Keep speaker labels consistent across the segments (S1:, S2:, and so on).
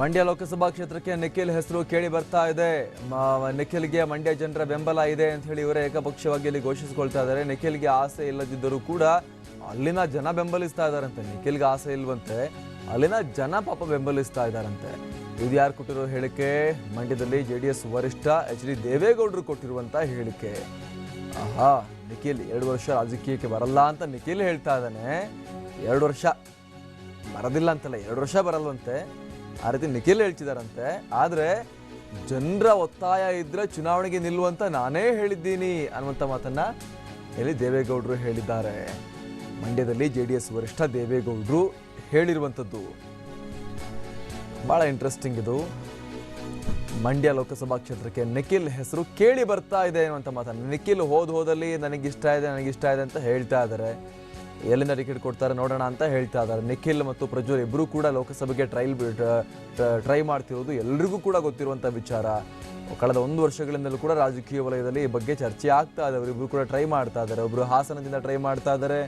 S1: ಮಂಡ್ಯ ಲೋಕಸಭಾ ಕ್ಷೇತ್ರಕ್ಕೆ ನಿಖಿಲ್ ಹೆಸರು ಕೇಳಿ ಬರ್ತಾ ಇದೆ. ನಿಖಿಲ್ಗೆ ಮಂಡ್ಯ ಜನರ ಬೆಂಬಲ ಇದೆ ಅಂತ ಹೇಳಿ ಇವರೇ ಏಕಪಕ್ಷವಾಗಿ ಇಲ್ಲಿ ಘೋಷಿಸಿಕೊಳ್ತಾ ಇದ್ದಾರೆ. ನಿಖಿಲ್ಗೆ ಆಸೆ ಇಲ್ಲದಿದ್ದರೂ ಕೂಡ ಅಲ್ಲಿನ ಜನ ಬೆಂಬಲಿಸ್ತಾ ಇದ್ದಾರಂತೆ. ನಿಖಿಲ್ಗೆ ಆಸೆ ಇಲ್ವಂತೆ ಅಲ್ಲಿನ ಜನ ಪಾಪ ಬೆಂಬಲಿಸ್ತಾ ಇದ್ದಾರಂತೆ. ಇದು ಯಾರು ಕೊಟ್ಟಿರೋ ಹೇಳಿಕೆ? ಮಂಡ್ಯದಲ್ಲಿ ಜೆ ಡಿ ಎಸ್ ವರಿಷ್ಠ ಎಚ್ ಡಿ ದೇವೇಗೌಡರು ಕೊಟ್ಟಿರುವಂತ ಹೇಳಿಕೆ. ಆಹಾ, ನಿಖಿಲ್ ಎರಡು ವರ್ಷ ರಾಜಕೀಯಕ್ಕೆ ಬರಲ್ಲ ಅಂತ ನಿಖಿಲ್ ಹೇಳ್ತಾ ಇದ್ದಾನೆ. ಎರಡು ವರ್ಷ ಬರೋದಿಲ್ಲ ಅಂತಲ್ಲ, ಎರಡು ವರ್ಷ ಬರಲ್ವಂತೆ. ಆ ರೀತಿ ನಿಖಿಲ್ ಹೇಳ್ತಿದಾರಂತೆ. ಆದ್ರೆ ಜನರ ಒತ್ತಾಯ ಇದ್ರೆ ಚುನಾವಣೆಗೆ ನಿಲ್ಲುವಂತ ನಾನೇ ಹೇಳಿದ್ದೀನಿ ಅನ್ನುವಂಥ ಮಾತನ್ನ ಇಲ್ಲಿ ದೇವೇಗೌಡರು ಹೇಳಿದ್ದಾರೆ. ಮಂಡ್ಯದಲ್ಲಿ ಜೆ ಡಿ ಎಸ್ ವರಿಷ್ಠ ದೇವೇಗೌಡರು ಹೇಳಿರುವಂಥದ್ದು ಬಹಳ ಇಂಟ್ರೆಸ್ಟಿಂಗ್ ಇದು. ಮಂಡ್ಯ ಲೋಕಸಭಾ ಕ್ಷೇತ್ರಕ್ಕೆ ನಿಖಿಲ್ ಹೆಸರು ಕೇಳಿ ಬರ್ತಾ ಇದೆ ಅನ್ನುವಂಥ ಮಾತನ್ನು. ನಿಖಿಲ್ ಹೋದ್ ಹೋದಲ್ಲಿ ನನಗಿಷ್ಟ ಇದೆ ನನಗಿಷ್ಟ ಇದೆ ಅಂತ ಹೇಳ್ತಾ ಇದ್ದಾರೆ ಎಲ್ಲಿಂದ ಟಿಕೆಟ್ ಕೊಡ್ತಾರೆ ನೋಡೋಣ ಅಂತ ಹೇಳ್ತಾ ಇದ್ದಾರೆ. ನಿಖಿಲ್ ಮತ್ತು ಪ್ರಜ್ವಲ್ ಇಬ್ಬರೂ ಕೂಡ ಲೋಕಸಭೆಗೆ ಟ್ರೈಲ್ ಟ್ರೈ ಮಾಡ್ತಿರೋದು ಎಲ್ರಿಗೂ ಕೂಡ ಗೊತ್ತಿರುವಂಥ ವಿಚಾರ. ಕಳೆದ ಒಂದು ವರ್ಷಗಳಿಂದಲೂ ಕೂಡ ರಾಜಕೀಯ ವಲಯದಲ್ಲಿ ಈ ಬಗ್ಗೆ ಚರ್ಚೆ ಆಗ್ತಾ ಇದೆ. ಅವರಿಬ್ರು ಕೂಡ ಟ್ರೈ ಮಾಡ್ತಾ ಇದ್ದಾರೆ. ಒಬ್ರು ಹಾಸನದಿಂದ ಟ್ರೈ ಮಾಡ್ತಾ ಇದ್ದಾರೆ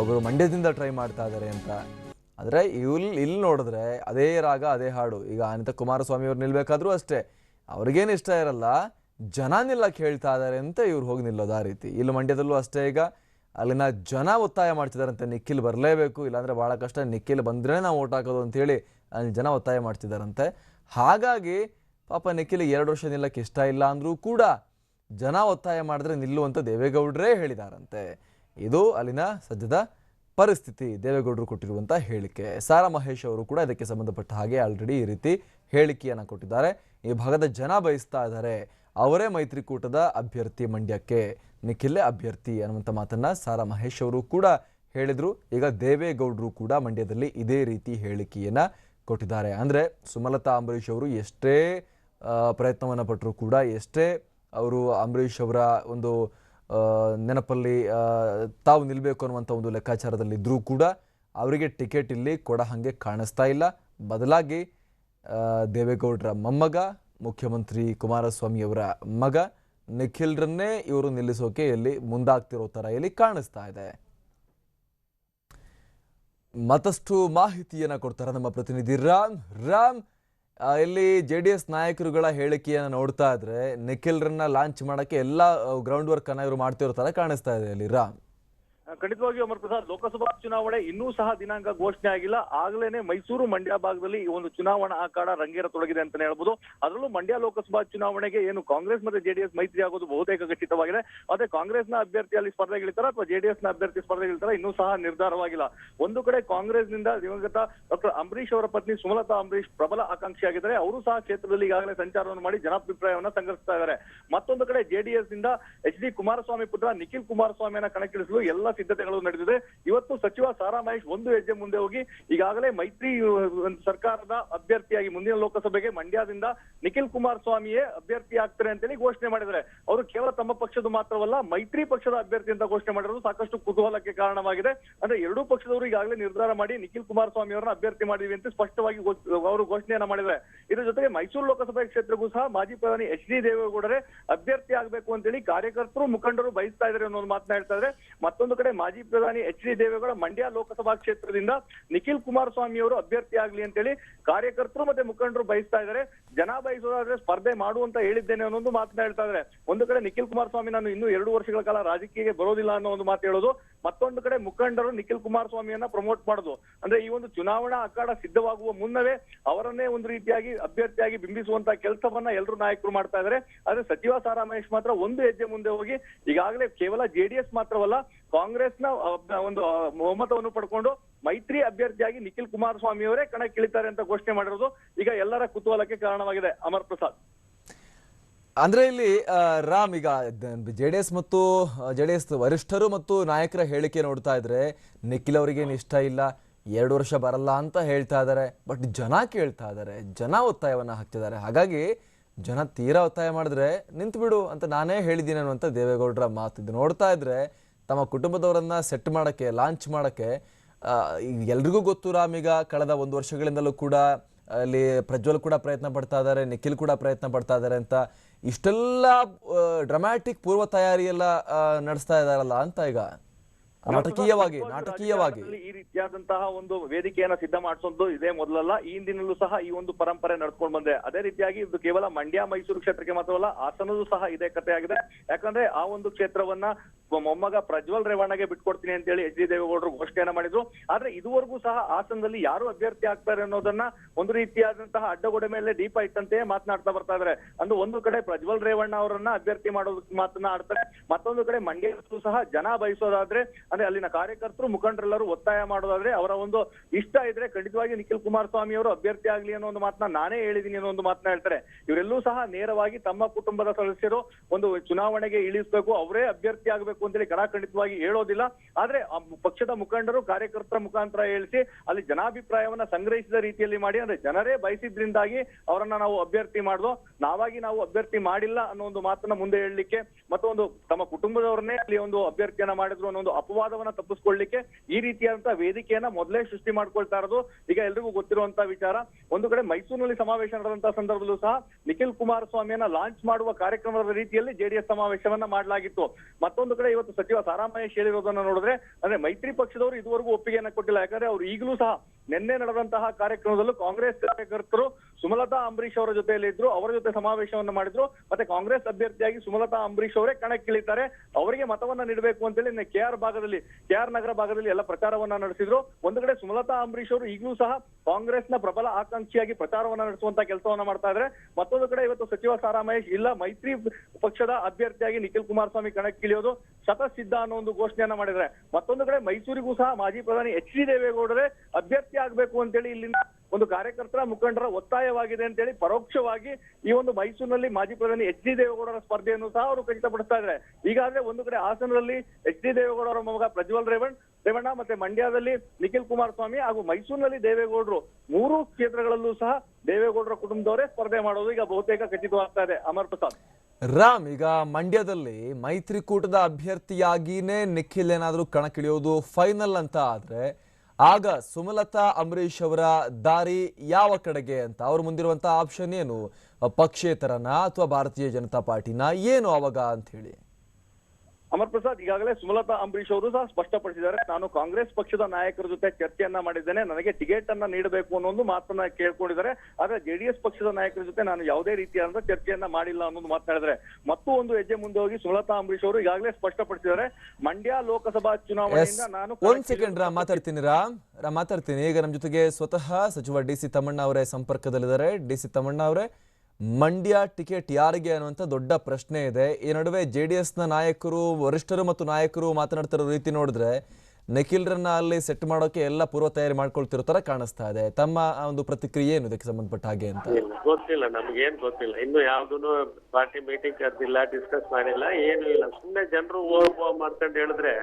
S1: ಒಬ್ಬರು ಮಂಡ್ಯದಿಂದ ಟ್ರೈ ಮಾಡ್ತಾ ಇದ್ದಾರೆ ಅಂತ. ಆದರೆ ಇಲ್ಲಿ ಇಲ್ಲಿ ನೋಡಿದ್ರೆ ಅದೇ ರಾಗ, ಅದೇ ಹಾಡು. ಈಗ ಅನಿತಾ ಕುಮಾರಸ್ವಾಮಿ ಅವ್ರು ನಿಲ್ಬೇಕಾದ್ರೂ ಅಷ್ಟೇ. ಅವ್ರಿಗೇನು ಇಷ್ಟ ಇರಲ್ಲ, ಜನ ನಿಲ್ಲಕ್ಕೆ ಹೇಳ್ತಾ ಇದ್ದಾರೆ ಅಂತ ಇವ್ರು ಹೋಗಿ ನಿಲ್ಲೋದು ಆ ರೀತಿ. ಇಲ್ಲಿ ಮಂಡ್ಯದಲ್ಲೂ ಅಷ್ಟೇ ಈಗ. ಅಲ್ಲಿನ ಜನ ಒತ್ತಾಯ ಮಾಡ್ತಿದ್ದಾರಂತೆ, ನಿಖಿಲ್ ಬರಲೇಬೇಕು, ಇಲ್ಲಾಂದರೆ ಭಾಳ ಕಷ್ಟ, ನಿಖಿಲ್ ಬಂದ್ರೆ ನಾವು ಓಟ್ ಹಾಕೋದು ಅಂತೇಳಿ ಅಲ್ಲಿ ಜನ ಒತ್ತಾಯ ಮಾಡ್ತಿದ್ದಾರಂತೆ. ಹಾಗಾಗಿ ಪಾಪ ನಿಖಿಲ್ ಎರಡು ವರ್ಷ ನಿಲ್ಲಕ್ಕೆ ಇಷ್ಟ ಇಲ್ಲ ಅಂದ್ರೂ ಕೂಡ ಜನ ಒತ್ತಾಯ ಮಾಡಿದ್ರೆ ನಿಲ್ಲುವಂತ ದೇವೇಗೌಡರೇ ಹೇಳಿದಾರಂತೆ. ಇದು ಅಲ್ಲಿನ ಸದ್ಯದ ಪರಿಸ್ಥಿತಿ, ದೇವೇಗೌಡರು ಕೊಟ್ಟಿರುವಂಥ ಹೇಳಿಕೆ. ಸಾರಾ ಮಹೇಶ್ ಅವರು ಕೂಡ ಇದಕ್ಕೆ ಸಂಬಂಧಪಟ್ಟ ಹಾಗೆ ಆಲ್ರೆಡಿ ಈ ರೀತಿ ಹೇಳಿಕೆಯನ್ನು ಕೊಟ್ಟಿದ್ದಾರೆ. ಈ ಭಾಗದ ಜನ ಬಯಸ್ತಾ ಇದ್ದಾರೆ. ಅವರೇ ಮೈತ್ರಿಕೂಟದ ಅಭ್ಯರ್ಥಿ ಮಂಡ್ಯಕ್ಕೆ. ನಿಖಿಲ್ ಅಭ್ಯರ್ಥಿ ಅನ್ನುವಂಥ ಮಾತನ್ನು ಸಾರಾ ಮಹೇಶ್ ಅವರು ಕೂಡ ಹೇಳಿದರು. ಈಗ ದೇವೇಗೌಡರು ಕೂಡ ಮಂಡ್ಯದಲ್ಲಿ ಇದೇ ರೀತಿ ಹೇಳಿಕೆಯನ್ನ ಕೊಟ್ಟಿದ್ದಾರೆ. ಅಂದ್ರೆ ಸುಮಲತಾ ಅಂಬರೀಷ್ ಅವರು ಎಷ್ಟೇ ಪ್ರಯತ್ನವನ್ನು ಪಟ್ಟರು ಕೂಡ ಎಷ್ಟೇ ಅವರು ಅಂಬರೀಷ್ ಅವರ ಒಂದು ನೆನಪಲ್ಲಿ ತಾವು ನಿಲ್ಲಬೇಕು ಅನ್ನುವಂಥ ಒಂದು ಲೆಕ್ಕಾಚಾರದಲ್ಲಿ ಇದ್ರೂ ಕೂಡ ಅವರಿಗೆ ಟಿಕೆಟ್ ಇಲ್ಲಿ ಕೊಡ ಹಾಗೆ ಕಾಣಿಸ್ತಾ ಇಲ್ಲ. ಬದಲಾಗಿ ದೇವೇಗೌಡರ ಮೊಮ್ಮಗ, ಮುಖ್ಯಮಂತ್ರಿ ಕುಮಾರಸ್ವಾಮಿ ಅವರ ಮಗ ನಿಖಿಲ್ರನ್ನೇ ಇವರು ನಿಲ್ಲಿಸೋಕೆ ಇಲ್ಲಿ ಮುಂದಾಗ್ತಿರೋ ಥರ ಇಲ್ಲಿ ಕಾಣಿಸ್ತಾ ಇದೆ. ಮತ್ತಷ್ಟು ಮಾಹಿತಿಯನ್ನ ಕೊಡ್ತಾರೆ ನಮ್ಮ ಪ್ರತಿನಿಧಿ ರಾಮ್? ರಾಮ್ ಇಲ್ಲಿ ಜೆ ಡಿ ಎಸ್ ನಾಯಕರುಗಳ ಹೇಳಿಕೆಯನ್ನು ನೋಡ್ತಾ ಇದ್ರೆ ನಿಖಿಲ್ರನ್ನ ಲಾಂಚ್ ಮಾಡೋಕ್ಕೆ ಎಲ್ಲ ಗ್ರೌಂಡ್ ವರ್ಕ್ ಅನ್ನ ಇವರು ಮಾಡ್ತಿರೋ ಥರ ಕಾಣಿಸ್ತಾ ಇದೆ ಇಲ್ಲಿ. ರಾಮ್.
S2: ಖಂಡಿತವಾಗಿಯೂ ಅಮರ್ ಪ್ರಸಾದ್ ಲೋಕಸಭಾ ಚುನಾವಣೆ ಇನ್ನೂ ಸಹ ದಿನಾಂಕ ಘೋಷಣೆ ಆಗಿಲ್ಲ. ಆಗ್ಲೇನೆ ಮೈಸೂರು ಮಂಡ್ಯ ಭಾಗದಲ್ಲಿ ಈ ಒಂದು ಚುನಾವಣಾ ಆಕಾಡ ರಂಗೇರತೊಡಗಿದೆ ಅಂತಾನೆ ಹೇಳ್ಬೋದು. ಅದರಲ್ಲೂ ಮಂಡ್ಯ ಲೋಕಸಭಾ ಚುನಾವಣೆಗೆ ಏನು ಕಾಂಗ್ರೆಸ್ ಮತ್ತೆ ಜೆಡಿಎಸ್ ಮೈತ್ರಿ ಆಗೋದು ಬಹುತೇಕ ಖಚಿತವಾಗಿದೆ. ಆದ್ರೆ ಕಾಂಗ್ರೆಸ್ನ ಅಭ್ಯರ್ಥಿ ಅಲ್ಲಿ ಸ್ಪರ್ಧೆಗಿಳಿತಾರ ಅಥವಾ ಜೆಡಿಎಸ್ನ ಅಭ್ಯರ್ಥಿ ಸ್ಪರ್ಧೆಗಿಳಿತಾರ ಇನ್ನೂ ಸಹ ನಿರ್ಧಾರವಾಗಿಲ್ಲ. ಒಂದು ಕಡೆ ಕಾಂಗ್ರೆಸ್ನಿಂದ ದಿವಂಗತ ಡಾಕ್ಟರ್ ಅಂಬರೀಶ್ ಅವರ ಪತ್ನಿ ಸುಮಲತಾ ಅಂಬರೀಶ್ ಪ್ರಬಲ ಆಕಾಂಕ್ಷಿಯಾಗಿದ್ದಾರೆ. ಅವರು ಸಹ ಕ್ಷೇತ್ರದಲ್ಲಿ ಈಗಾಗಲೇ ಸಂಚಾರವನ್ನು ಮಾಡಿ ಜನಾಭಿಪ್ರಾಯವನ್ನ ಸಂಗ್ರಹಿಸ್ತಾ ಇದ್ದಾರೆ. ಮತ್ತೊಂದು ಕಡೆ ಜೆಡಿಎಸ್ನಿಂದ ಎಚ್ ಡಿ ಕುಮಾರಸ್ವಾಮಿ ಪುತ್ರ ನಿಖಿಲ್ ಕುಮಾರಸ್ವಾಮಿಯನ್ನ ಕಣಕ್ಕಿಳಿಸಲು ಎಲ್ಲ ಸಿದ್ಧತೆಗಳು ನಡೆದಿದೆ. ಇವತ್ತು ಸಚಿವ ಸಾರಾ ಮಹೇಶ್ ಒಂದು ಹೆಜ್ಜೆ ಮುಂದೆ ಹೋಗಿ ಈಗಾಗಲೇ ಮೈತ್ರಿ ಸರ್ಕಾರದ ಅಭ್ಯರ್ಥಿಯಾಗಿ ಮುಂದಿನ ಲೋಕಸಭೆಗೆ ಮಂಡ್ಯದಿಂದ ನಿಖಿಲ್ ಕುಮಾರ್ ಸ್ವಾಮಿಯೇ ಅಭ್ಯರ್ಥಿ ಆಗ್ತಾರೆ ಅಂತೇಳಿ ಘೋಷಣೆ ಮಾಡಿದ್ದಾರೆ. ಅವರು ಕೇವಲ ತಮ್ಮ ಪಕ್ಷದ ಮಾತ್ರವಲ್ಲ, ಮೈತ್ರಿ ಪಕ್ಷದ ಅಭ್ಯರ್ಥಿ ಅಂತ ಘೋಷಣೆ ಮಾಡಿರೋದು ಸಾಕಷ್ಟು ಕುತೂಹಲಕ್ಕೆ ಕಾರಣವಾಗಿದೆ. ಅಂದ್ರೆ ಎರಡೂ ಪಕ್ಷದವರು ಈಗಾಗಲೇ ನಿರ್ಧಾರ ಮಾಡಿ ನಿಖಿಲ್ ಕುಮಾರ್ ಸ್ವಾಮಿ ಅವರನ್ನ ಅಭ್ಯರ್ಥಿ ಮಾಡಿದ್ವಿ ಅಂತ ಸ್ಪಷ್ಟವಾಗಿ ಅವರು ಘೋಷಣೆಯನ್ನ ಮಾಡಿದ್ದಾರೆ. ಇದರ ಜೊತೆಗೆ ಮೈಸೂರು ಲೋಕಸಭೆ ಕ್ಷೇತ್ರಕ್ಕೂ ಸಹ ಮಾಜಿ ಪ್ರಧಾನಿ ಎಚ್ ಡಿ ದೇವೇಗೌಡರೇ ಅಭ್ಯರ್ಥಿ ಆಗಬೇಕು ಅಂತೇಳಿ ಕಾರ್ಯಕರ್ತರು ಮುಖಂಡರು ಬಯಸ್ತಾ ಇದ್ದಾರೆ ಅನ್ನೋ ಮಾತನ್ನ ಹೇಳ್ತಾ ಇದ್ದಾರೆ. ಮತ್ತೊಂದು ಮಾಜಿ ಪ್ರಧಾನಿ ಎಚ್ ಡಿ ದೇವೇಗೌಡ ಮಂಡ್ಯ ಲೋಕಸಭಾ ಕ್ಷೇತ್ರದಿಂದ ನಿಖಿಲ್ ಕುಮಾರಸ್ವಾಮಿ ಅವರು ಅಭ್ಯರ್ಥಿ ಆಗ್ಲಿ ಅಂತೇಳಿ ಕಾರ್ಯಕರ್ತರು ಮತ್ತೆ ಮುಖಂಡರು ಬಯಸ್ತಾ ಇದ್ದಾರೆ. ಜನ ಬಯಸೋದಾದ್ರೆ ಸ್ಪರ್ಧೆ ಮಾಡು ಅಂತ ಹೇಳಿದ್ದೇನೆ ಅನ್ನೋದು ಮಾತನ್ನ ಹೇಳ್ತಾ ಇದ್ದಾರೆ. ಒಂದು ಕಡೆ ನಿಖಿಲ್ ಕುಮಾರಸ್ವಾಮಿ ನಾನು ಇನ್ನೂ ಎರಡು ವರ್ಷಗಳ ಕಾಲ ರಾಜಕೀಯಕ್ಕೆ ಬರೋದಿಲ್ಲ ಅನ್ನೋ ಒಂದು ಮಾತು ಹೇಳೋದು. ಮತ್ತೊಂದು ಕಡೆ ಮುಖಂಡರು ನಿಖಿಲ್ ಕುಮಾರಸ್ವಾಮಿಯನ್ನ ಪ್ರಮೋಟ್ ಮಾಡುದು. ಅಂದ್ರೆ ಈ ಒಂದು ಚುನಾವಣಾ ಅಖಾಡ ಸಿದ್ಧವಾಗುವ ಮುನ್ನವೇ ಅವರನ್ನೇ ಒಂದು ರೀತಿಯಾಗಿ ಅಭ್ಯರ್ಥಿಯಾಗಿ ಬಿಂಬಿಸುವಂತ ಕೆಲಸವನ್ನ ಎಲ್ಲರೂ ನಾಯಕರು ಮಾಡ್ತಾ ಇದ್ದಾರೆ ಆದ್ರೆ ಸಚಿವ ಸಾರಾ ಮಹೇಶ್ ಮಾತ್ರ ಒಂದು ಹೆಜ್ಜೆ ಮುಂದೆ ಹೋಗಿ ಈಗಾಗಲೇ ಕೇವಲ ಜೆಡಿಎಸ್ ಮಾತ್ರವಲ್ಲ ಕಾಂಗ್ರೆಸ್ನ ಒಂದು ಮೊಹಮ್ಮತವನ್ನು ಪಡ್ಕೊಂಡು ಮೈತ್ರಿ ಅಭ್ಯರ್ಥಿಯಾಗಿ ನಿಖಿಲ್ ಕುಮಾರಸ್ವಾಮಿ ಅವರೇ ಕಣಕ್ಕಿಳಿತಾರೆ ಅಂತ ಘೋಷಣೆ ಮಾಡಿರೋದು ಈಗ ಎಲ್ಲರ ಕುತೂಹಲಕ್ಕೆ ಕಾರಣವಾಗಿದೆ. ಅಮರ್ ಪ್ರಸಾದ್.
S1: ಅಂದ್ರೆ ಇಲ್ಲಿ ರಾಮ್, ಈಗ ಜೆ ಡಿ ಎಸ್ ಮತ್ತು ಜೆ ಡಿ ಎಸ್ ವರಿಷ್ಠರು ಮತ್ತು ನಾಯಕರ ಹೇಳಿಕೆ ನೋಡ್ತಾ ಇದ್ರೆ, ನಿಖಿಲ್ ಅವ್ರಿಗೇನು ಇಷ್ಟ ಇಲ್ಲ, ಎರಡು ವರ್ಷ ಬರಲ್ಲ ಅಂತ ಹೇಳ್ತಾ ಇದ್ದಾರೆ ಬಟ್ ಜನ ಕೇಳ್ತಾ ಇದ್ದಾರೆ ಜನ ಒತ್ತಾಯವನ್ನ ಹಾಕ್ತಿದ್ದಾರೆ ಹಾಗಾಗಿ ಜನ ತೀರಾ ಒತ್ತಾಯ ಮಾಡಿದ್ರೆ ನಿಂತು ಬಿಡು ಅಂತ ನಾನೇ ಹೇಳಿದ್ದೀನಿ ಅನ್ನುವಂಥ ದೇವೇಗೌಡರ ಮಾತು. ಇದು ನೋಡ್ತಾ ಇದ್ರೆ ತಮ್ಮ ಕುಟುಂಬದವರನ್ನ ಸೆಟ್ ಮಾಡಕ್ಕೆ ಲಾಂಚ್ ಮಾಡಕ್ಕೆ ಎಲ್ರಿಗೂ ಗೊತ್ತು ರಾಮ್, ಈಗ ಕಳೆದ ಒಂದು ವರ್ಷಗಳಿಂದಲೂ ಕೂಡ ಅಲ್ಲಿ ಪ್ರಜ್ವಲ್ ಕೂಡ ಪ್ರಯತ್ನ ಪಡ್ತಾ ಇದ್ದಾರೆ, ನಿಖಿಲ್ ಕೂಡ ಪ್ರಯತ್ನ ಪಡ್ತಾ ಇದ್ದಾರೆ ಅಂತ. ಇಷ್ಟೆಲ್ಲ ಡ್ರಮ್ಯಾಟಿಕ್ ಪೂರ್ವ ತಯಾರಿ ಎಲ್ಲ ನಡೆಸ್ತಾ ಇದ್ದಾರಲ್ಲ ಅಂತ ಈಗ. ನಾಟಕೀಯವಾಗಿ ನಾಟಕೀಯವಾಗಿ
S2: ಈ ರೀತಿಯಾದಂತಹ ಒಂದು ವೇದಿಕೆಯನ್ನ ಸಿದ್ಧ ಮಾಡಿಸೋದು ಇದೇ ಮೊದಲಲ್ಲ ಈ ಹಿಂದಿನಲ್ಲೂ ಸಹ ಈ ಒಂದು ಪರಂಪರೆ ನಡ್ಕೊಂಡು ಬಂದೆ. ಅದೇ ರೀತಿಯಾಗಿ ಇದು ಕೇವಲ ಮಂಡ್ಯ ಮೈಸೂರು ಕ್ಷೇತ್ರಕ್ಕೆ ಮಾತ್ರವಲ್ಲ ಹಾಸನದೂ ಸಹ ಇದೇ ಆಗಿದೆ ಯಾಕಂದ್ರೆ ಆ ಒಂದು ಕ್ಷೇತ್ರವನ್ನ ಮೊಮ್ಮಗ ಪ್ರಜ್ವಲ್ ರೇವಣ್ಣಗೆ ಬಿಟ್ಕೊಡ್ತೀನಿ ಅಂತ ಹೇಳಿ ಎಚ್ ಡಿ ದೇವೇಗೌಡರು ಘೋಷಣೆಯನ್ನ ಮಾಡಿದ್ರು. ಆದ್ರೆ ಇದುವರೆಗೂ ಸಹ ಹಾಸನದಲ್ಲಿ ಯಾರು ಅಭ್ಯರ್ಥಿ ಆಗ್ತಾರೆ ಅನ್ನೋದನ್ನ ಒಂದು ರೀತಿಯಾದಂತಹ ಅಡ್ಡಗೋಡೆ ಮೇಲೆ ದೀಪ ಇಟ್ಟಂತೆ ಮಾತನಾಡ್ತಾ ಬರ್ತಾ ಇದಾರೆ. ಅಂದ್ರೆ ಒಂದು ಕಡೆ ಪ್ರಜ್ವಲ್ ರೇವಣ್ಣ ಅವರನ್ನ ಅಭ್ಯರ್ಥಿ ಮಾಡೋದಕ್ಕೆ ಆಡ್ತಾರೆ ಮತ್ತೊಂದು ಕಡೆ ಮಂಡ್ಯ ಸಹ ಜನ ಬಯಸೋದಾದ್ರೆ ಅಂದ್ರೆ ಅಲ್ಲಿನ ಕಾರ್ಯಕರ್ತರು, ಮುಖಂಡರೆಲ್ಲರೂ ಒತ್ತಾಯ ಮಾಡೋದಾದ್ರೆ ಅವರ ಒಂದು ಇಷ್ಟ ಇದ್ರೆ ಖಂಡಿತವಾಗಿ ನಿಖಿಲ್ ಕುಮಾರಸ್ವಾಮಿ ಅವರು ಅಭ್ಯರ್ಥಿ ಆಗ್ಲಿ ಅನ್ನೋ ಒಂದು ಮಾತನ್ನ ನಾನೇ ಹೇಳಿದೀನಿ ಅನ್ನೋ ಒಂದು ಮಾತನ್ನ ಹೇಳ್ತಾರೆ. ಇವರೆಲ್ಲೂ ಸಹ ನೇರವಾಗಿ ತಮ್ಮ ಕುಟುಂಬದ ಸದಸ್ಯರು ಒಂದು ಚುನಾವಣೆಗೆ ಇಳಿಸಬೇಕು, ಅವರೇ ಅಭ್ಯರ್ಥಿ ಆಗಬೇಕು ಅಂತೇಳಿ ಖಡಾಖಂಡಿತವಾಗಿ ಹೇಳೋದಿಲ್ಲ. ಆದ್ರೆ ಪಕ್ಷದ ಮುಖಂಡರು, ಕಾರ್ಯಕರ್ತರ ಮುಖಾಂತರ ಹೇಳಿಸಿ ಅಲ್ಲಿ ಜನಾಭಿಪ್ರಾಯವನ್ನ ಸಂಗ್ರಹಿಸಿದ ರೀತಿಯಲ್ಲಿ ಮಾಡಿ, ಅಂದ್ರೆ ಜನರೇ ಬಯಸಿದ್ರಿಂದಾಗಿ ಅವರನ್ನ ನಾವು ಅಭ್ಯರ್ಥಿ ಮಾಡಿದ್ವು ನಾವಾಗಿ ನಾವು ಅಭ್ಯರ್ಥಿ ಮಾಡಿಲ್ಲ ಅನ್ನೋ ಒಂದು ಮಾತನ್ನ ಮುಂದೆ ಹೇಳಲಿಕ್ಕೆ ಮತ್ತೊಂದು ತಮ್ಮ ಕುಟುಂಬದವರನ್ನೇ ಅಲ್ಲಿ ಒಂದು ಅಭ್ಯರ್ಥಿಯನ್ನ ಮಾಡಿದ್ರು ಅನ್ನೋ ಒಂದು ಅಪವಾದವನ್ನ ತಪ್ಪಿಸ್ಕೊಳ್ಳಿಕ್ಕೆ ಈ ರೀತಿಯಾದಂತಹ ವೇದಿಕೆಯನ್ನ ಮೊದಲೇ ಸೃಷ್ಟಿ ಮಾಡ್ಕೊಳ್ತಾ ಇರೋದು ಈಗ ಎಲ್ರಿಗೂ ಗೊತ್ತಿರುವಂತಹ ವಿಚಾರ. ಒಂದು ಕಡೆ ಮೈಸೂರಿನಲ್ಲಿ ಸಮಾವೇಶ ನಡೆದಂತಹ ಸಂದರ್ಭದಲ್ಲೂ ಸಹ ನಿಖಿಲ್ ಕುಮಾರಸ್ವಾಮಿಯನ್ನ ಲಾಂಚ್ ಮಾಡುವ ಕಾರ್ಯಕ್ರಮದ ರೀತಿಯಲ್ಲಿ ಜೆಡಿಎಸ್ ಸಮಾವೇಶವನ್ನ ಮಾಡಲಾಗಿತ್ತು. ಮತ್ತೊಂದು ಕಡೆ ಇವತ್ತು ಸಚಿವ ಸಾರಾಮಹೇಶ್ ಹೇಳಿರೋದನ್ನ ನೋಡಿದ್ರೆ, ಅಂದ್ರೆ ಮೈತ್ರಿ ಪಕ್ಷದವರು ಇದುವರೆಗೂ ಒಪ್ಪಿಗೆಯನ್ನ ಕೊಟ್ಟಿಲ್ಲ. ಯಾಕಂದ್ರೆ ಅವರು ಈಗಲೂ ಸಹ ನಿನ್ನೆ ನಡೆದಂತಹ ಕಾರ್ಯಕ್ರಮದಲ್ಲೂ ಕಾಂಗ್ರೆಸ್ ಕಾರ್ಯಕರ್ತರು ಸುಮಲತಾ ಅಂಬರೀಶ್ ಅವರ ಜೊತೆಯಲ್ಲಿ ಇದ್ರು, ಅವರ ಜೊತೆ ಸಮಾವೇಶವನ್ನು ಮಾಡಿದ್ರು. ಮತ್ತೆ ಕಾಂಗ್ರೆಸ್ ಅಭ್ಯರ್ಥಿಯಾಗಿ ಸುಮಲತಾ ಅಂಬರೀಶ್ ಅವರೇ ಕಣಕ್ಕಿಳಿತಾರೆ. ಅವರಿಗೆ ಮತವನ್ನ ನೀಡಬೇಕು ಅಂತೇಳಿ ಕೆ ಆರ್ ಭಾಗದಲ್ಲಿ, ಕೆ ಆರ್ ನಗರ ಭಾಗದಲ್ಲಿ ಎಲ್ಲ ಪ್ರಚಾರವನ್ನ ನಡೆಸಿದ್ರು. ಒಂದು ಕಡೆ ಸುಮಲತಾ ಅಂಬರೀಶ್ ಅವರು ಈಗಲೂ ಸಹ ಕಾಂಗ್ರೆಸ್ನ ಪ್ರಬಲ ಆಕಾಂಕ್ಷಿಯಾಗಿ ಪ್ರಚಾರವನ್ನ ನಡೆಸುವಂತ ಕೆಲಸವನ್ನ ಮಾಡ್ತಾ ಇದ್ರೆ. ಮತ್ತೊಂದು ಕಡೆ ಇವತ್ತು ಸಚಿವ ಸಾರಾಮಹೇಶ್, ಇಲ್ಲ ಮೈತ್ರಿ ಪಕ್ಷದ ಅಭ್ಯರ್ಥಿಯಾಗಿ ನಿಖಿಲ್ ಕುಮಾರಸ್ವಾಮಿ ಕಣಕ್ಕಿಳಿಯೋದು ಶತಸಿದ್ಧ ಅನ್ನೋ ಒಂದು ಘೋಷಣೆಯನ್ನ ಮಾಡಿದ್ರೆ ಮತ್ತೊಂದು ಕಡೆ ಮೈಸೂರಿಗೂ ಸಹ ಮಾಜಿ ಪ್ರಧಾನಿ ಎಚ್ ಡಿ ದೇವೇಗೌಡರೇ ಅಭ್ಯರ್ಥಿ ಆಗ್ಬೇಕು ಅಂತೇಳಿ ಇಲ್ಲಿನ ಒಂದು ಕಾರ್ಯಕರ್ತರ ಮುಖಂಡರ ಒತ್ತಾಯವಾಗಿದೆ ಅಂತೇಳಿ ಪರೋಕ್ಷವಾಗಿ ಈ ಒಂದು ಮೈಸೂರಿನಲ್ಲಿ ಮಾಜಿ ಪ್ರಧಾನಿ ಎಚ್ ಡಿ ದೇವೇಗೌಡರ ಸ್ಪರ್ಧೆಯನ್ನು ಸಹ ಅವರು ಖಚಿತಪಡಿಸ್ತಾ ಇದ್ದಾರೆ. ಈಗಾಗಲೇ ಒಂದು ಕಡೆ ಹಾಸನದಲ್ಲಿ ಎಚ್ ಡಿ ದೇವೇಗೌಡ ಅವರ ಮೊಮ್ಮಗ ಪ್ರಜ್ವಲ್ ರೇವಣ್ ರೇವಣ್ಣ ಮತ್ತೆ ಮಂಡ್ಯದಲ್ಲಿ ನಿಖಿಲ್ ಕುಮಾರಸ್ವಾಮಿ ಹಾಗೂ ಮೈಸೂರಿನಲ್ಲಿ ದೇವೇಗೌಡರು ಮೂರು ಕ್ಷೇತ್ರಗಳಲ್ಲೂ ಸಹ ದೇವೇಗೌಡರ ಕುಟುಂಬದವರೇ ಸ್ಪರ್ಧೆ ಮಾಡೋದು ಈಗ ಬಹುತೇಕ ಖಚಿತವಾಗ್ತಾ ಇದೆ. ಅಮರ್ ಪ್ರಸಾದ್.
S1: ರಾಮ್, ಈಗ ಮಂಡ್ಯದಲ್ಲಿ ಮೈತ್ರಿಕೂಟದ ಅಭ್ಯರ್ಥಿಯಾಗಿನೇ ನಿಖಿಲ್ ಏನಾದರೂ ಕಣಕ್ಕಿಳಿಯೋದು ಫೈನಲ್ ಅಂತ ಆದ್ರೆ ಆಗ ಸುಮಲತಾ ಅಂಬರೀಶ್ ಅವರ ದಾರಿ ಯಾವ ಕಡೆಗೆ ಅಂತ ಅವ್ರು ಮುಂದಿರುವಂತಹ ಆಪ್ಷನ್ ಏನು? ಪಕ್ಷೇತರನ ಅಥವಾ ಭಾರತೀಯ ಜನತಾ ಪಾರ್ಟಿನ? ಏನು ಅವಾಗ ಅಂತ ಹೇಳಿ.
S2: ಅಮರ್ ಪ್ರಸಾದ್ ಈಗಾಗಲೇ ಸುಮಲತಾ ಅಂಬರೀಶ್ ಅವರು ಸಹ ಸ್ಪಷ್ಟಪಡಿಸಿದ್ದಾರೆ. ನಾನು ಕಾಂಗ್ರೆಸ್ ಪಕ್ಷದ ನಾಯಕರ ಜೊತೆ ಚರ್ಚೆಯನ್ನ ಮಾಡಿದ್ದೇನೆ. ನನಗೆ ಟಿಕೆಟ್ ಅನ್ನ ನೀಡಬೇಕು ಅನ್ನೋದು ಒಂದು ಮಾತನ್ನ ಕೇಳ್ಕೊಂಡಿದ್ದಾರೆ. ಆದ್ರೆ ಜೆಡಿಎಸ್ ಪಕ್ಷದ ನಾಯಕರ ಜೊತೆ ನಾನು ಯಾವುದೇ ರೀತಿಯಾದ ಚರ್ಚೆಯನ್ನ ಮಾಡಿಲ್ಲ ಅನ್ನೋದು ಮಾತನಾಡಿದ್ರೆ ಮತ್ತು ಒಂದು ಹೆಜ್ಜೆ ಮುಂದೆ ಹೋಗಿ ಸುಮಲತಾ ಅಂಬರೀಶ್ ಅವರು ಈಗಾಗಲೇ ಸ್ಪಷ್ಟಪಡಿಸಿದ್ದಾರೆ. ಮಂಡ್ಯ ಲೋಕಸಭಾ ಚುನಾವಣೆಯಿಂದ ನಾನು
S1: ಒಂದ್ ಸೆಕೆಂಡ್ ಮಾತಾಡ್ತೀನಿ ರಾ. ರಾಮ್ ಮಾತಾಡ್ತೀನಿ. ಈಗ ನಮ್ಮ ಜೊತೆಗೆ ಸ್ವತಃ ಸಚಿವ ಡಿ ಸಿ ತಮ್ಮಣ್ಣ ಅವರೇ ಸಂಪರ್ಕದಲ್ಲಿದ್ದಾರೆ. ಡಿ ಸಿ ತಮ್ಮಣ್ಣ ಅವರೇ ಮಂಡ್ಯ ಟಿಕೆಟ್ ಯಾರಿಗೆ ಅನ್ನುವಂಥ ದೊಡ್ಡ ಪ್ರಶ್ನೆ ಇದೆ. ಈ ನಡುವೆ ಜೆ ಡಿ ಎಸ್ನ ನಾಯಕರು ವರಿಷ್ಠರು ಮತ್ತು ನಾಯಕರು ಮಾತನಾಡ್ತಿರೋ ರೀತಿ ನೋಡಿದ್ರೆ ನಿಖಿಲ್ರನ್ನ ಅಲ್ಲಿ ಸೆಟ್ ಮಾಡೋಕೆ ಎಲ್ಲ ಪೂರ್ವ ತಯಾರಿ ಮಾಡ್ಕೊಳ್ತಿರೋ ತರ ಕಾಣಿಸ್ತಾ ಇದೆ. ತಮ್ಮ ಒಂದು ಪ್ರತಿಕ್ರಿಯೆ ಏನು ಇದಕ್ಕೆ ಸಂಬಂಧಪಟ್ಟ ಹಾಗೆ ಅಂತ?
S3: ಗೊತ್ತಿಲ್ಲ ನಮ್ಗೇನ್ ಗೊತ್ತಿಲ್ಲ. ಇನ್ನು ಯಾವ್ದೂನು ಪಾರ್ಟಿ ಮೀಟಿಂಗ್ ಕರೆದಿಲ್ಲ ಡಿಸ್ಕಸ್ ಮಾಡಿಲ್ಲ ಏನು ಇಲ್ಲ. ಸುಮ್ಮನೆ ಜನರು ಓ ಮಾಡ್ಕೊಂಡು ಹೇಳಿದ್ರೆ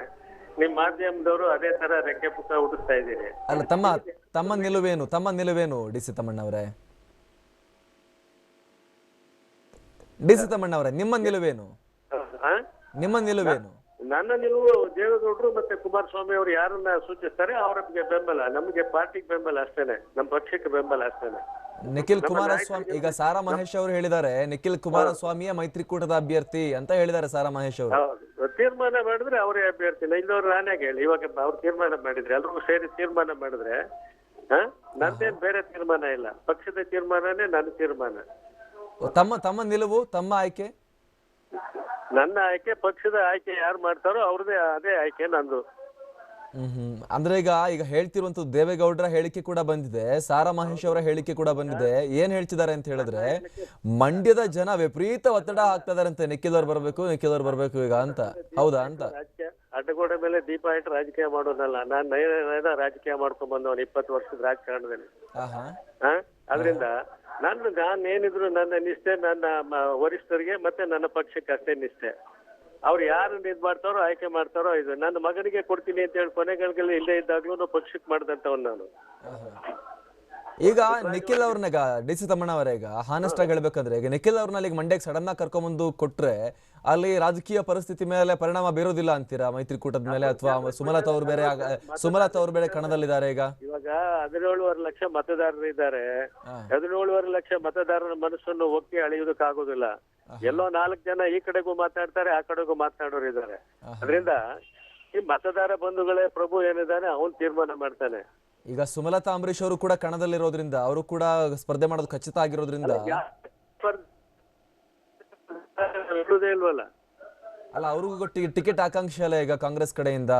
S3: ನಿಮ್ ಮಾಧ್ಯಮದವರು ಅದೇ ತರ ರೆಕ್ಕೆ ಪುಕ್ಕ ಹುಡುಕ್ತಾ ಇದ್ದೀರಿ.
S1: ಅಲ್ಲ ತಮ್ಮ ತಮ್ಮ ನಿಲುವೇನು ತಮ್ಮ ನಿಲುವೇನು ಡಿ ಸಿ ತಮ್ಮಣ್ಣ ಅವರೇ ಡಿ ಅವರೇ ನಿಮ್ಮ ನಿಲುವೇನು? ನಿಮ್ಮ ನಿಲುವೇನು?
S3: ನನ್ನ ನಿಲುವು ದೇವೇಗೌಡರು ಮತ್ತೆ ಕುಮಾರಸ್ವಾಮಿ ಅವರು ಯಾರನ್ನ ಸೂಚಿಸ್ತಾರೆ ಅವರಿಗೆ ಬೆಂಬಲ. ನಮಗೆ ಪಾರ್ಟಿಗೆ ಬೆಂಬಲ ಅಷ್ಟೇನೆ. ನಮ್ಮ ಪಕ್ಷಕ್ಕೆ ಬೆಂಬಲ ಅಷ್ಟೇನೆ.
S1: ನಿಖಿಲ್ ಕುಮಾರಸ್ವಾಮಿ ಈಗ ಸಾರಾ ಮಹೇಶ್ ಅವರು ಹೇಳಿದ್ದಾರೆ ನಿಖಿಲ್ ಕುಮಾರಸ್ವಾಮಿಯ ಮೈತ್ರಿಕೂಟದ ಅಭ್ಯರ್ಥಿ ಅಂತ ಹೇಳಿದ್ದಾರೆ ಸಾರಾ ಮಹೇಶ್ ಅವರು.
S3: ತೀರ್ಮಾನ ಮಾಡಿದ್ರೆ ಅವರೇ ಅಭ್ಯರ್ಥಿ. ಇಲ್ಲವ್ರು ನಾನೇ ಹೇಳಿ ಇವಾಗ ಅವ್ರು ತೀರ್ಮಾನ ಮಾಡಿದ್ರೆ ಎಲ್ರಿಗೂ ಸೇರಿ ತೀರ್ಮಾನ ಮಾಡಿದ್ರೆ ನಂದೇನ್ ಬೇರೆ ತೀರ್ಮಾನ ಇಲ್ಲ. ಪಕ್ಷದ ತೀರ್ಮಾನನೇ ನನ್ನ ತೀರ್ಮಾನ.
S1: ತಮ್ಮ ತಮ್ಮ ನಿಲುವು ತಮ್ಮ ಆಯ್ಕೆ?
S3: ನನ್ನ ಆಯ್ಕೆ ಪಕ್ಷದ ಆಯ್ಕೆ ಯಾರು ಮಾಡ್ತಾರೋ ಅವ್ರದೇ ಅದೇ ಆಯ್ಕೆ ನಂದು.
S1: ಹ್ಮ್ ಹ್ಮ್. ಅಂದ್ರೆ ಈಗ ಈಗ ಹೇಳ್ತಿರುವಂತ ದೇವೇಗೌಡರ ಹೇಳಿಕೆ ಕೂಡ ಬಂದಿದೆ ಸಾರಾ ಮಹೇಶ್ ಅವರ ಹೇಳಿಕೆ ಕೂಡ ಬಂದಿದೆ. ಏನ್ ಹೇಳ್ತಿದ್ದಾರೆ ಅಂತ ಹೇಳಿದ್ರೆ ಮಂಡ್ಯದ ಜನ ವಿಪರೀತ ಒತ್ತಡ ಹಾಕ್ತಾ ಇದಾರೆ ನಿಖಿಲ್ ಅವ್ರು ಬರ್ಬೇಕು ನಿಕ್ಕಿದವ್ರು ಬರ್ಬೇಕು ಈಗ ಅಂತ. ಹೌದಾ ಅಂತ?
S3: ರಾಜಕೀಯ ಅಡ್ಡಗೋಡೆ ಮೇಲೆ ದೀಪ ಇಟ್ಟು ರಾಜಕೀಯ ಮಾಡೋದಲ್ಲ ನಾನು ನೈನ ರಾಜಕೀಯ ಮಾಡ್ಕೊಂಡ್ ಬಂದವನು ಇಪ್ಪತ್ತು ವರ್ಷದ ರಾಜಕಾರಣದಲ್ಲಿ.
S1: ಆಹಾ.
S3: ಆ ಅದರಿಂದ ನನ್ನ ನಾನ್ ಏನಿದ್ರು ನನ್ನ ನಿಷ್ಠೆ, ನನ್ನ ವರಿಷ್ಠರಿಗೆ ಮತ್ತೆ ನನ್ನ ಪಕ್ಷಕ್ಕೆ ಅಷ್ಟೇ ನಿಷ್ಠೆ. ಅವ್ರು ಯಾರು ಇದ್ ಮಾಡ್ತಾರೋ, ಆಯ್ಕೆ ಮಾಡ್ತಾರೋ, ಇದು ನನ್ನ ಮಗನಿಗೆ ಕೊಡ್ತೀನಿ ಅಂತ ಹೇಳಿ ಕೊನೆಗಳಲ್ಲಿ ಇಲ್ಲೇ ಇದ್ದಾಗ್ಲೂ ಪಕ್ಷಕ್ಕೆ ಮಾಡ್ದಂತವನ್ ನಾನು.
S1: ಈಗ ನಿಖಿಲ್ ಅವ್ರನ್ನ ಡಿ ಸಿ ತಮ್ಮಣ್ಣ ಈಗ ಹಾನೆಸ್ಟ್ ಆಗಿ ಹೇಳ್ಬೇಕಂದ್ರೆ, ಈಗ ನಿಖಿಲ್ ಅವ್ರನ್ನ ಈಗ ಮಂಡ್ಯಕ್ಕೆ ಸಡನ್ ಆಗಿ ಕರ್ಕೊಂಬಂದು ಕೊಟ್ರೆ ಅಲ್ಲಿ ರಾಜಕೀಯ ಪರಿಸ್ಥಿತಿ ಮೇಲೆ ಪರಿಣಾಮ ಬೀರೋದಿಲ್ಲ ಅಂತೀರಾ ಮೈತ್ರಿಕೂಟದ ಮೇಲೆ ಅಥವಾ ಸುಮಲತಾ ಅವ್ರು ಬೇರೆ ಸುಮಲತಾ ಅವ್ರು ಬೇರೆ ಕಣದಲ್ಲಿದ್ದಾರೆ ಈಗ?
S3: ಇವಾಗ ಹದಿನೇಳುವರೆ ಲಕ್ಷ ಮತದಾರರು ಇದ್ದಾರೆ. ಹದಿನೇಳುವರೆ ಲಕ್ಷ ಮತದಾರರ ಮನಸ್ಸನ್ನು ಒಕ್ಕಿ ಅಳಿಯೋದಕ್ಕಾಗೋದಿಲ್ಲ ಎಲ್ಲೋ ನಾಲ್ಕು ಜನ ಈ ಕಡೆಗೂ ಮಾತಾಡ್ತಾರೆ ಆ ಕಡೆಗೂ ಮಾತನಾಡೋರು ಇದ್ದಾರೆ. ಅದರಿಂದ ಈ ಮತದಾರ ಬಂಧುಗಳೇ ಪ್ರಭು ಏನಿದ್ದಾನೆ ಅವನ್ ತೀರ್ಮಾನ ಮಾಡ್ತಾನೆ.
S1: ಈಗ ಸುಮಲತಾ ಅಂಬರೀಶ್ ಅವರು ಕೂಡ ಕಣದಲ್ಲಿರೋದ್ರಿಂದ ಅವರು ಕೂಡ ಸ್ಪರ್ಧೆ ಮಾಡೋದು ಖಚಿತ ಆಗಿರೋದ್ರಿಂದ
S3: ಯಾರ್ ಸ್ಪರ್ಧೆ ಹೇಳುದೇ ಇಲ್ವಲ್ಲ?
S1: ಅಲ್ಲ ಅವ್ರಿಗೂ ಟಿಕೆಟ್ ಆಕಾಂಕ್ಷಿ ಅಲ್ಲ ಈಗ ಕಾಂಗ್ರೆಸ್ ಕಡೆಯಿಂದ?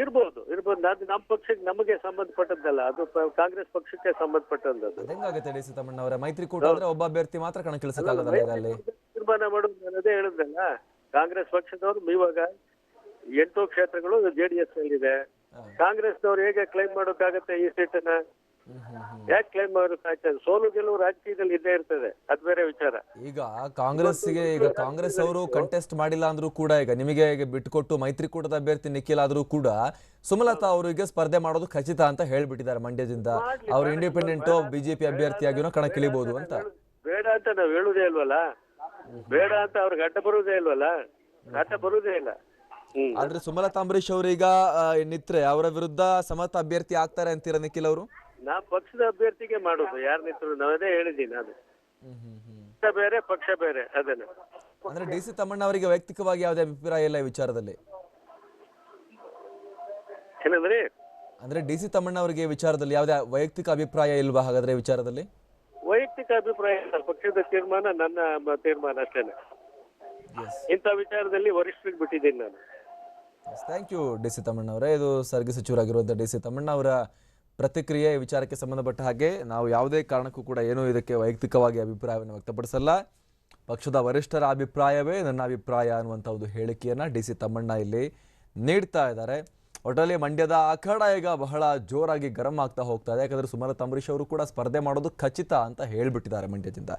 S3: ಇರ್ಬೋದು ಇರ್ಬೋದು. ಅದು ನಮ್ಮ ಪಕ್ಷಕ್ಕೆ ನಮಗೆ ಸಂಬಂಧಪಟ್ಟದ್ದಲ್ಲ ಅದು ಪ- ಕಾಂಗ್ರೆಸ್ ಪಕ್ಷಕ್ಕೆ ಸಂಬಂಧಪಟ್ಟದ್ದು
S1: ಹೆಂಗಾಗುತ್ತೆ ಡಿ ಸಿ ತಮ್ಮಣ್ಣ ಅವರೇ ಮೈತ್ರಿಕೂಟ ಅಂದ್ರೆ ಒಬ್ಬ ಅಭ್ಯರ್ಥಿ ಮಾತ್ರ ಕಣಕ್ಕಿಳಿಸಕ್ಕಾಗಲ್ಲ ಈಗ ಅಲ್ಲಿ.
S3: ತೀರ್ಮಾನ ಮಾಡೋದು ನಾನು ಅದೇ ಹೇಳಿದ್ನಲ್ಲ. ಕಾಂಗ್ರೆಸ್ ಪಕ್ಷದವ್ರು ಇವಾಗ ಎಂಟು ಕ್ಷೇತ್ರಗಳು ಜೆಡಿಎಸ್ ಎಸ್ ಇದೆ ಕಾಂಗ್ರೆಸ್ನವ್ರು ಹೇಗೆ ಕ್ಲೈಮ್ ಮಾಡೋಕ್ಕಾಗತ್ತೆ ಈ ಸೀಟನ್ನ ಯಾಕೆ ಕ್ಲೈಮ್ ಸೋಲು ಗೆಲುವು ರಾಜಕೀಯದಲ್ಲಿ ಇದ್ದೇ ಇರ್ತದೆ. ಅದ್ ಬೇರೆ ವಿಚಾರ.
S1: ಈಗ ಕಾಂಗ್ರೆಸ್ಗೆ ಈಗ ಕಾಂಗ್ರೆಸ್ ಅವರು ಕಂಟೆಸ್ಟ್ ಮಾಡಿಲ್ಲ ಅಂದ್ರೂ ಕೂಡ ಈಗ ನಿಮಗೆ ಈಗ ಬಿಟ್ಕೊಟ್ಟು ಮೈತ್ರಿಕೂಟದ ಅಭ್ಯರ್ಥಿ ನಿಖಿಲ್ ಆದ್ರೂ ಕೂಡ ಸುಮಲತಾ ಅವರಿಗೆ ಸ್ಪರ್ಧೆ ಮಾಡೋದು ಖಚಿತ ಅಂತ ಹೇಳ್ಬಿಟ್ಟಿದ್ದಾರೆ ಮಂಡ್ಯದಿಂದ. ಅವ್ರು ಇಂಡಿಪೆಂಡೆಂಟ್ ಬಿಜೆಪಿ ಅಭ್ಯರ್ಥಿಯಾಗಿನೂ ಕಣಕ್ಕಿಳಿಬಹುದು ಅಂತ
S3: ಬೇಡ ಅಂತ ನಾವು ಹೇಳುದೇ ಇಲ್ವಲ್ಲ? ಬೇಡ ಅಂತ ಅವ್ರಿಗೆ ಅಡ್ಡ ಬರುವುದೇ ಇಲ್ವಲ್ಲ? ಅಡ್ಡ ಬರುವುದೇ ಇಲ್ಲ.
S1: ಆದ್ರೆ ಸುಮಲತಾ ಅಂಬರೀಶ್ ಅವರೀಗ ಈಗ ನಿತ್ರೆ ಅವರ ವಿರುದ್ಧ ಸಮರ್ಥ ಅಭ್ಯರ್ಥಿ ಆಗ್ತಾರೆ ಅಂತೀರಾ ನಿಖಿಲ್ ಅವರು?
S3: ನಾ ಪಕ್ಷದ ಅಭ್ಯರ್ಥಿಗೆ ಮಾಡೋದು ಯಾರ್ ನಿಂತರು ನಾವದೇ ಹೇಳಿದ್ದೀನಿ ನಾನು ಪಕ್ಷ ಬೇರೆ ಪಕ್ಷ ಬೇರೆ ಅದನ್ನ.
S1: ಅಂದ್ರೆ ಡಿ ಸಿ ತಮ್ಮಣ್ಣ ಅವರಿಗೆ ವೈಯಕ್ತಿಕವಾಗಿ ಯಾವುದೇ ಅಭಿಪ್ರಾಯ ಇಲ್ಲ ಈ ವಿಚಾರದಲ್ಲಿ?
S3: ಏನಂದ್ರೆ?
S1: ಅಂದ್ರೆ ಡಿ ಸಿ ತಮ್ಮಣ್ಣ ಅವರಿಗೆ ಈ ವಿಚಾರದಲ್ಲಿ ಯಾವುದೇ ವೈಯಕ್ತಿಕ ಅಭಿಪ್ರಾಯ ಇಲ್ವಾ ಹಾಗಾದ್ರೆ ಈ ವಿಚಾರದಲ್ಲಿ?
S3: ವೈಯಕ್ತಿಕ ಅಭಿಪ್ರಾಯ ಇಲ್ಲ. ಪಕ್ಷದ ತೀರ್ಮಾನ ನನ್ನ ಮ- ತೀರ್ಮಾನ ಅಷ್ಟೇನೆ. ಇಂಥ ವಿಚಾರದಲ್ಲಿ ವರಿಷ್ಠರಿಗೆ ಬಿಟ್ಟಿದ್ದೀನಿ ನಾನು.
S1: Thank you D C Thammanna ಅವರೇ ಇದು ಸರ್ಗಿ ಸಚಿವರಾಗಿರುವಂಥ ಡಿ ಸಿ ತಮ್ಮಣ್ಣ ಅವರ ಪ್ರತಿಕ್ರಿಯೆ ವಿಚಾರಕ್ಕೆ ಸಂಬಂಧಪಟ್ಟ ಹಾಗೆ ನಾವು ಯಾವುದೇ ಕಾರಣಕ್ಕೂ ಕೂಡ ಏನೂ ಇದಕ್ಕೆ ವೈಯಕ್ತಿಕವಾಗಿ ಅಭಿಪ್ರಾಯವನ್ನು ವ್ಯಕ್ತಪಡಿಸಲ್ಲ. ಪಕ್ಷದ ವರಿಷ್ಠರ ಅಭಿಪ್ರಾಯವೇ ನನ್ನ ಅಭಿಪ್ರಾಯ ಅನ್ನುವಂಥ ಒಂದು ಹೇಳಿಕೆಯನ್ನು ಡಿ ಸಿ ತಮ್ಮಣ್ಣ ಇಲ್ಲಿ ನೀಡ್ತಾ ಇದ್ದಾರೆ. ಒಟ್ಟಲ್ಲಿ ಮಂಡ್ಯದ ಅಖಾಡ ಈಗ ಬಹಳ ಜೋರಾಗಿ ಗರಂ ಆಗ್ತಾ ಹೋಗ್ತಾ ಇದೆ. ಯಾಕಂದರೆ ಸುಮಲತಾ ಅಂಬರೀಶ್ ಅವರು ಕೂಡ ಸ್ಪರ್ಧೆ ಮಾಡೋದು ಖಚಿತ ಅಂತ ಹೇಳಿಬಿಟ್ಟಿದ್ದಾರೆ ಮಂಡ್ಯದಿಂದ.